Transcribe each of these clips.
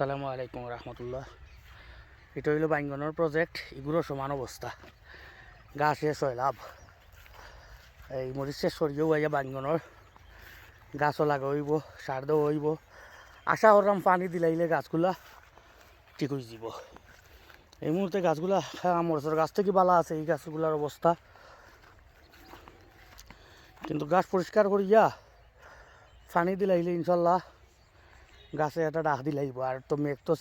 সালামু আলাইকুম রহমতুল্লাহ। এটা হইল বাইঙ্গনের প্রজেক্ট এগুলো সমান অবস্থা। গা শেষ হয় লাভ এই মরিচ শেষ সরিয়েও আইয়া বাইঙ্গনের। গাছও লাগাইব সার দেওয়া হইব। আশা করলাম পানি দিলাইলে গাছগুলা ঠিক হয়ে যাব এই মুহূর্তে গাছগুলা হ্যাঁ মরিচের গাছ থেকে বালা আছে, এই গাছগুলার অবস্থা। কিন্তু গাছ পরিষ্কার করিয়া পানি দিলাইলে ইনশাল্লাহ গাছে একটা ডাক দিলাইব আর তো মেঘ তো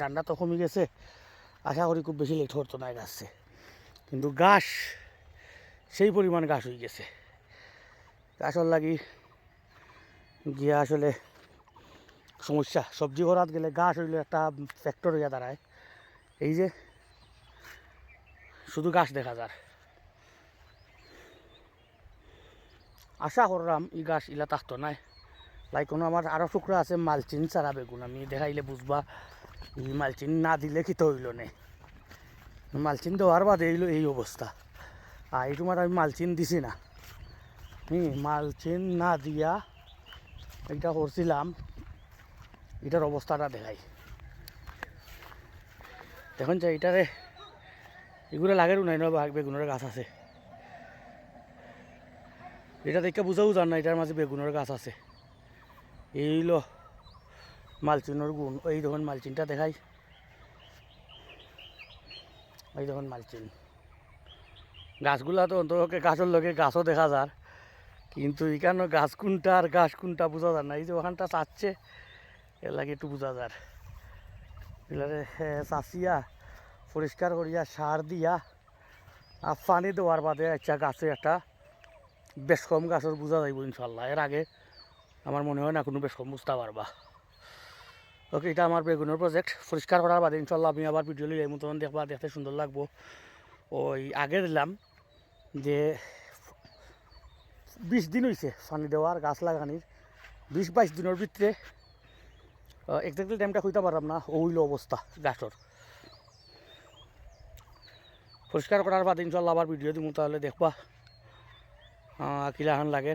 ঠান্ডা তো কমে গেছে। আশা করি খুব বেশি লেট হতো না গাছে কিন্তু গাছ, সেই পরিমাণ গাছ হয়ে গেছে। গাছর লাগি গিয়া আসলে সমস্যা। সবজি করাত গেলে গাছ হইলে একটা ফ্যাক্টর হইয়া দাঁড়ায়। এই যে, শুধু গাছ দেখা যায় আশা করলাম এই গাছ ইলা থাকতো নাই। লাইক কোনো আমার আরও টুকরা আছে, মালচিন, চারা বেগুন। আমি দেখাইলে বুঝবা, এই মালচিন না দিলে কি তো হইল নে? মালচিন দেওয়ার বাদে এইলো এই অবস্থা। আর এই তোমার আমি মালচিন দিছি না। হুম মালচিন না দিয়া এটা করছিলাম, এটার অবস্থাটা দেখাই। দেখুন যে এটারে এগুলো লাগের নাই না বেগুনের গাছ আছে। এটা দেখে বুঝাও যান না, এটার মাঝে বেগুনের গাছ আছে। এইলো মালচিনের গুণ, এই দেখুন মালচিনটা দেখাই। এই দেখুন মালচিন গাছগুলা তো অন্তকে গাছের লগে গাছও দেখা যার, কিন্তু এখানে গাছ কোনটা আর গাছ কোনটা বোঝা যায় না। এই যে ওখানটা চাচ্ছে, এর লাগে একটু বোঝা যার। এগুলারে চাচিয়া, পরিষ্কার করিয়া সার দিয়া, আর পানি দেওয়ার বাদে আচ্ছা গাছে একটা বেশ কম গাছের বোঝা যাইব ইনশাল্লাহ। এর আগে আমার মনে হয় না কোনো বেশ বুঝতে পারবা ওকে এটা আমার বেগুনের প্রজেক্ট পরিষ্কার করার বাদে ইনশাল্লাহ আমি আবার ভিডিও লিয়ে মতন দেখবা, দেখতে সুন্দর লাগবো। ওই আগে দিলাম যে বিশ দিন হয়েছে পানি দেওয়ার, গাছ লাগানির। বিশ বাইশ দিনের ভিতরে এক্সাক্টলি টাইমটা কইতে পারলাম না ওইল অবস্থা গাছর। পরিষ্কার করার বাদে ইনশাল্লাহ আবার ভিডিও দিব তাহলে দেখবা কিলাহান লাগে।